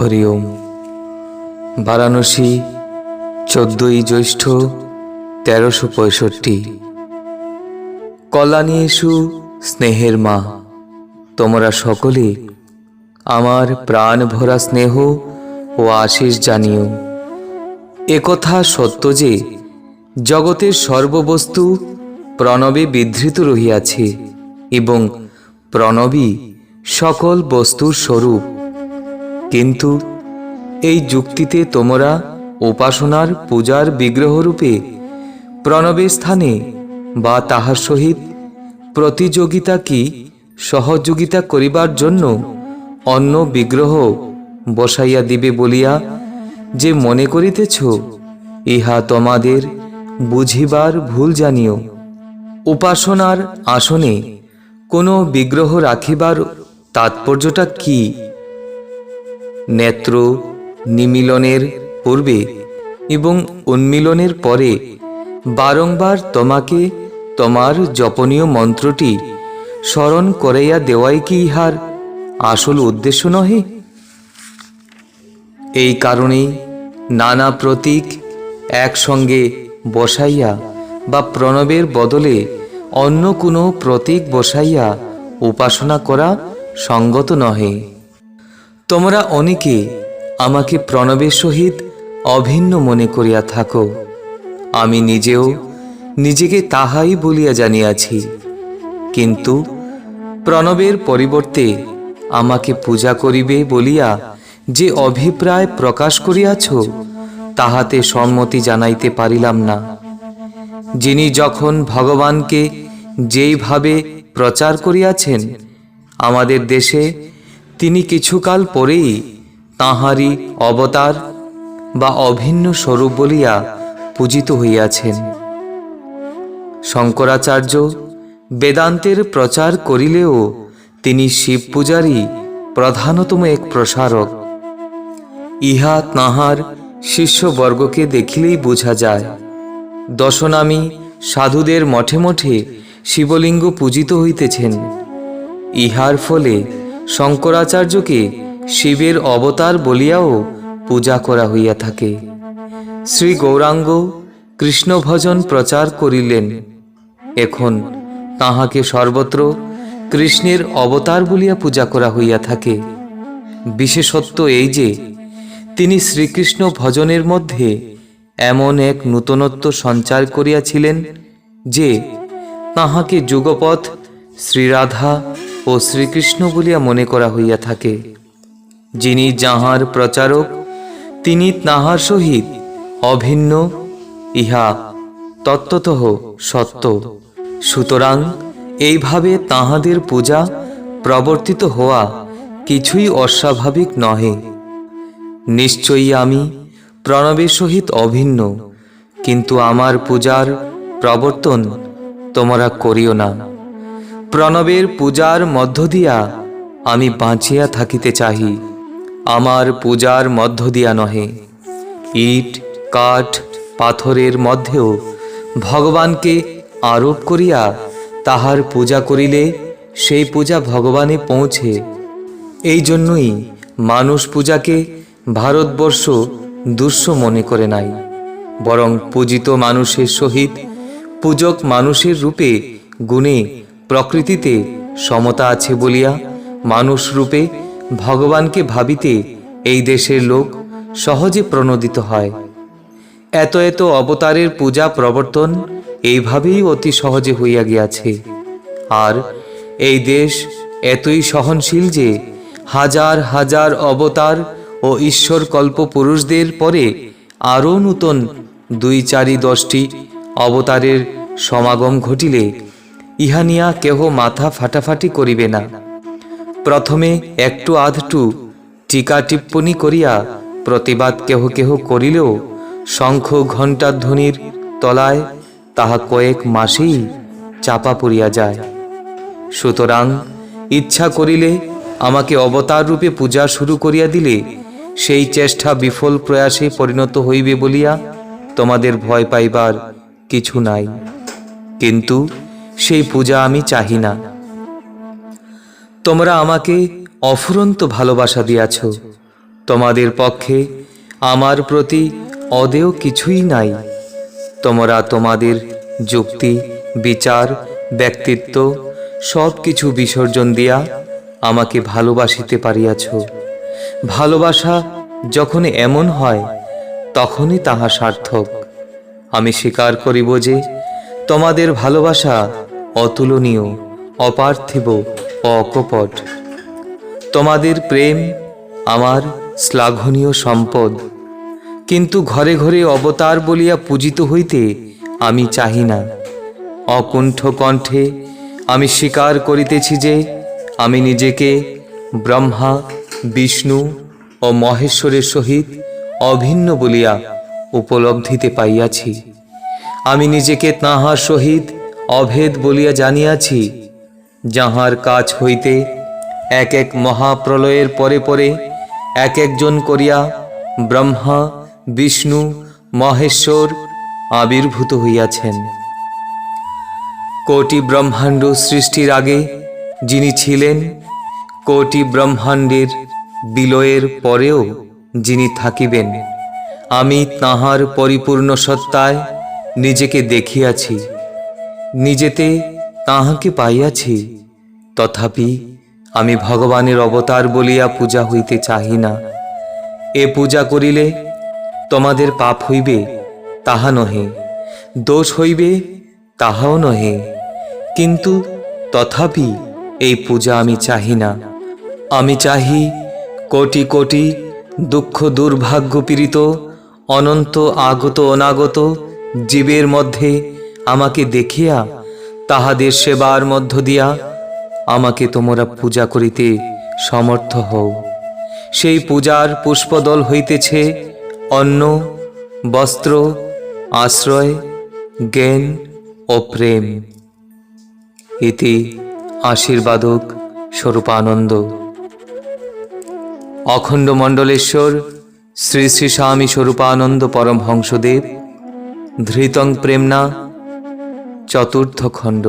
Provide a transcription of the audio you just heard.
হরি ওম। বারাণসী চোদ্দই জ্যৈষ্ঠ তেরোশো পঁয়ষট্টি। কল্যাণী এসু স্নেহের মা, তোমরা সকলে আমার প্রাণ ভরা স্নেহ ও আশিস জানিও। একথা সত্য যে জগতের সর্ববস্তু প্রণবে বিধৃত রহিয়াছে এবং প্রণবী সকল বস্তুর স্বরূপ। কিন্তু এই যুক্তিতে তোমরা উপাসনার পূজার বিগ্রহরূপে প্রণবের স্থানে বা তাহার সহিত প্রতিযোগিতা কি সহযোগিতা করিবার জন্য অন্য বিগ্রহ বসাইয়া দিবে বলিয়া যে মনে করিতেছ, ইহা তোমাদের বুঝিবার ভুল জানিও। উপাসনার আসনে কোনো বিগ্রহ রাখিবার তাৎপর্যটা কি? নেত্র, নিমিলনের পূর্বে এবং উন্মিলনের পরে বারংবার তোমাকে তোমার জপনীয় মন্ত্রটি স্মরণ করাইয়া দেওয়াই কি ইহার আসল উদ্দেশ্য নহে? এই কারণেই নানা প্রতীক একসঙ্গে বসাইয়া বা প্রণবের বদলে অন্য কোনো প্রতীক বসাইয়া উপাসনা করা সঙ্গত নহে। তোমরা অনেকে আমাকে প্রণবের সহিত অভিন্ন মনে করিয়া থাকো। আমি নিজেও নিজেকে তাহাই বলিয়া জানিয়াছি। কিন্তু প্রণবের পরিবর্তে আমাকে পূজা করিবে বলিয়া যে অভিপ্রায় প্রকাশ করিয়াছ, তাহাতে সম্মতি জানাইতে পারিলাম না। যিনি যখন ভগবানকে যেইভাবে প্রচার করিয়াছেন, আমাদের দেশে তিনি কিছুকাল পরেই তাঁহারই অবতার বা অভিন্ন স্বরূপ বলিয়া পূজিত হইয়াছেন। শঙ্করাচার্য বেদান্তের প্রচার করিলেও তিনি শিব পূজারই প্রধানতম এক প্রসারক। ইহা তাঁহার শিষ্যবর্গকে দেখিলেই বোঝা যায়। দশনামী সাধুদের মঠে মঠে শিবলিঙ্গ পূজিত হইতেছেন। ইহার ফলে শঙ্করাচার্যকে শিবের অবতার বলিয়াও পূজা করা হইয়া থাকে। শ্রী গৌরাঙ্গ কৃষ্ণ ভজন প্রচার করিলেন। এখন তাহাকে সর্বত্র কৃষ্ণের অবতার বলিয়া পূজা করা হইয়া থাকে। বিশেষত্ব এই যে, তিনি শ্রীকৃষ্ণ ভজনের মধ্যে এমন এক নূতনত্ব সঞ্চার করিয়াছিলেন যে, তাহাকে যুগপথ শ্রীরাধা ও শ্রীকৃষ্ণ বলিয়া মনে করা হইয়া থাকে। যিনি যাহার প্রচারক, তিনি তাহার সহিত অভিন্ন, ইহা তত্ত্বত সত্য। সুতরাং এইভাবে তাহাদের পূজা প্রবর্তিত হওয়া কিছুই অস্বাভাবিক নহে। নিশ্চয়ই আমি প্রণবের সহিত অভিন্ন, কিন্তু আমার পূজার প্রবর্তন তোমরা করিও না। প্রণবের পূজার মধ্য দিয়া আমি বাঁচিয়া থাকিতে চাহি। আমার পূজার মধ্য দিয়া নহে। ইট, কাঠ, পাথরের মধ্যেও ভগবানকে আরোপ করিয়া তাহার পূজা করিলে সেই পূজা ভগবানে পৌঁছে। এই জন্যই মানুষ পূজাকে ভারতবর্ষ দুঃস্ব মনে করে নাই, বরং পূজিত মানুষের সহিত পূজক মানুষের রূপে গুণে প্রকৃতিতে সমতা আছে বলিয়া মানুষ রূপে ভগবানকে ভাবিতে এই দেশের লোক সহজে প্রণোদিত হয়। এত এত অবতারের পূজা প্রবর্তন এইভাবেই অতি সহজে হইয়া গিয়াছে। আর এই দেশ এতই সহনশীল যে হাজার হাজার অবতার ও ঈশ্বর কল্প পুরুষদের পরে আরও নূতন দুই চারি দশটি অবতারের সমাগম ঘটিলে ইহা নিয়া কেহ মাথা ফাটাফাটি করিবে না। প্রথমে একটু আধটু টিকা টিপ্পণী করিয়া প্রতিবাদ কেহ কেহ করিলেও শঙ্খ ঘণ্টার ধ্বনির তলায় তাহা কয়েক মাসেই চাপা পড়িয়া যায়। সুতরাং ইচ্ছা করিলে আমাকে অবতার রূপে পূজা শুরু করিয়া দিলে সেই চেষ্টা বিফল প্রয়াসে পরিণত হইবে বলিয়া তোমাদের ভয় পাইবার কিছু নাই। কিন্তু সেই পূজা আমি চাহি না। তোমরা আমাকে অফুরন্ত ভালোবাসা দিয়াছ। তোমাদের পক্ষে আমার প্রতি অদেয় কিছুই নাই। তোমরা তোমাদের যুক্তি, বিচার, ব্যক্তিত্ব সব কিছু বিসর্জন দিয়া আমাকে ভালোবাসিতে পারিয়াছ। ভালোবাসা যখন এমন হয়, তখনই তাহা সার্থক। আমি স্বীকার করিব যে তোমাদের ভালোবাসা অতুলনীয়, অপার্থিব, অকপট। তোমাদের প্রেম আমার শ্লাঘনীয় সম্পদ। কিন্তু ঘরে ঘরে অবতার বলিয়া পূজিত হইতে আমি চাহি না। অকুণ্ঠ কণ্ঠে আমি স্বীকার করিতেছি যে আমি নিজেকে ব্রহ্মা, বিষ্ণু ও মহেশ্বরের সহিত অভিন্ন বলিয়া উপলব্ধিতে পাইয়াছি। আমি নিজেকে তাঁহার সহিত অভেদ বলিয়া জানিয়াছি, যাহার কাছ হইতে এক এক মহাপ্রলয়ের পরে পরে এক একজন করিয়া ব্রহ্মা, বিষ্ণু, মহেশ্বর আবির্ভূত হইয়াছেন। কোটি ব্রহ্মাণ্ড সৃষ্টির আগে যিনি ছিলেন, কোটি ব্রহ্মাণ্ডের বিলয়ের পরেও যিনি থাকিবেন, আমি তাহার পরিপূর্ণ সত্তায় নিজেকে দেখিয়াছি। নিজেতে তাহাকে পাইয়াছি, তথাপি আমি ভগবানের অবতার বলিয়া পূজা হইতে চাহি না। এ পূজা করিলে তোমাদের পাপ হইবে, তাহা নহে। দোষ হইবে, তাহাও নহে। কিন্তু তথাপি এই পূজা আমি চাহি না। আমি চাহি কোটি কোটি দুঃখ দুর্ভাগ্য পীড়িত, অনন্ত আগত অনাগত জীবের মধ্যে আমাকে দেখিয়া তাহাদের সেবার মধ্য দিয়া আমাকে তোমরা পূজা করিতে সমর্থ হও। সেই পূজার পুষ্পদল হইতেছে অন্ন, বস্ত্র, আশ্রয়, জ্ঞান ও প্রেম। ইতি আশীর্বাদক স্বরূপানন্দ। অখণ্ড মণ্ডলেশ্বর শ্রী শ্রী স্বামী স্বরূপানন্দ পরমহংসদেব, ধৃতং প্রেমনা চতুর্থ খণ্ড।